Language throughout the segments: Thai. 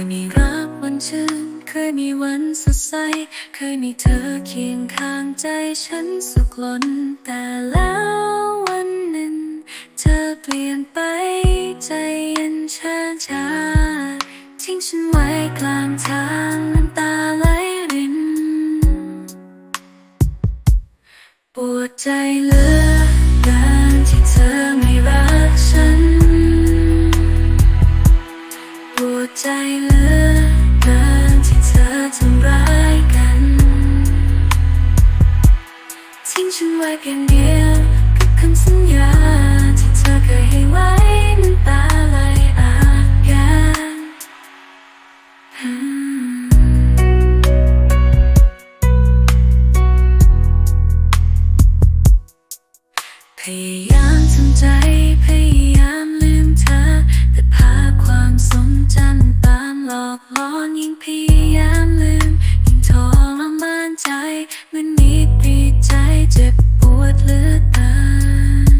ยมีรักวันชื่น เคยมีวันสดใส เคยมีเธอเคียงข้างใจฉันสุขล้น แต่แล้ววันหนึ่ง เธอเปลี่ยนไปใจเย็นชิญชาทิ้งฉันไว้กลางทางน้ำตาไหลริน ปวดใจเลือ ปวดใจเหลือเกินที่เธอทำร้ายกันทิ้งฉันไว้เพียงเดียวกับคำสัญญาที่เธอเคยให้ไว้น้ำตาไหลอาก้มอืมพยายาม อกหลอนยิ่งพยายามลืมยิ่งทรมานใจเหมันมีปีใจเจ็บปวดเหลือเกิน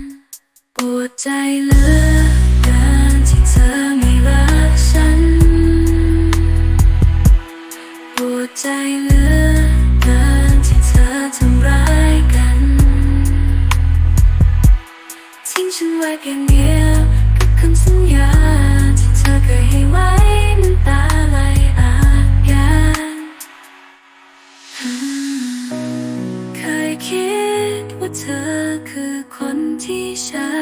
ปวดใจเหลือเกินที่เธอไม่รักฉันปวดใจเหลือเกินที่เธอทำร้ายกันทิ้งฉันไว้เพียงเดียวกับคำสัญญาที่เธอเคยให้ไว้ ที่ใช่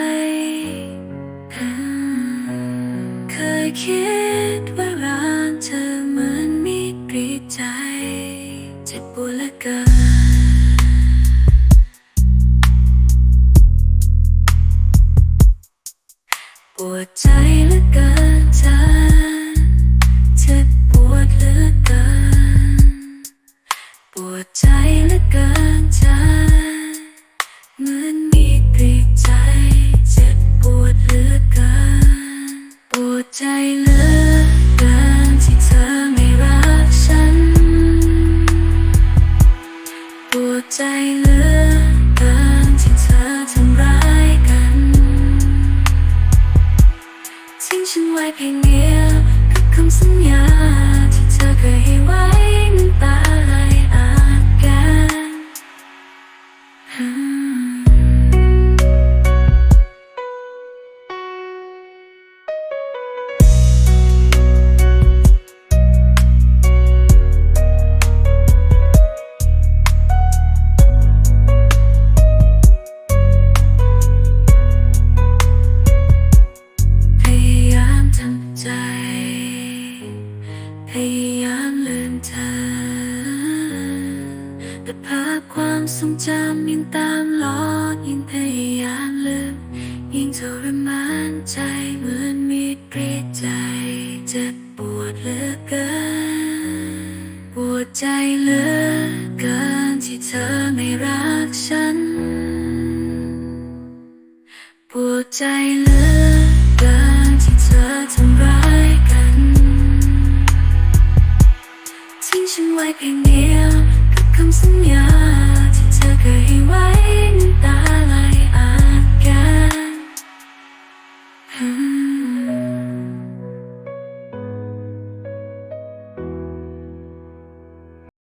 เคยคิดว่ารักเธอเหมือนมีกรีดใจเจ็บปวดเหลือเกินปวดใจเหลือเกินเธอ แค่เพียงเดียวกับคำสัญญาที่เธอเคยให้ไว้ แต่ภาพความทรงจำยังตามหลอกยิ่งพยายามลืมยิ่งทรมานใจเหมือนมีกรีดใจเจ็บปวดเหลือเกิน ปวดใจเหลือเกินที่เธอไม่รักฉัน ปวดใจเหลือเกินที่เธอทำร้ายกัน ทิ้งฉันไว้เพียงเดียว คำสัญญาที่เธอเคยไว้นตาไหลอาการ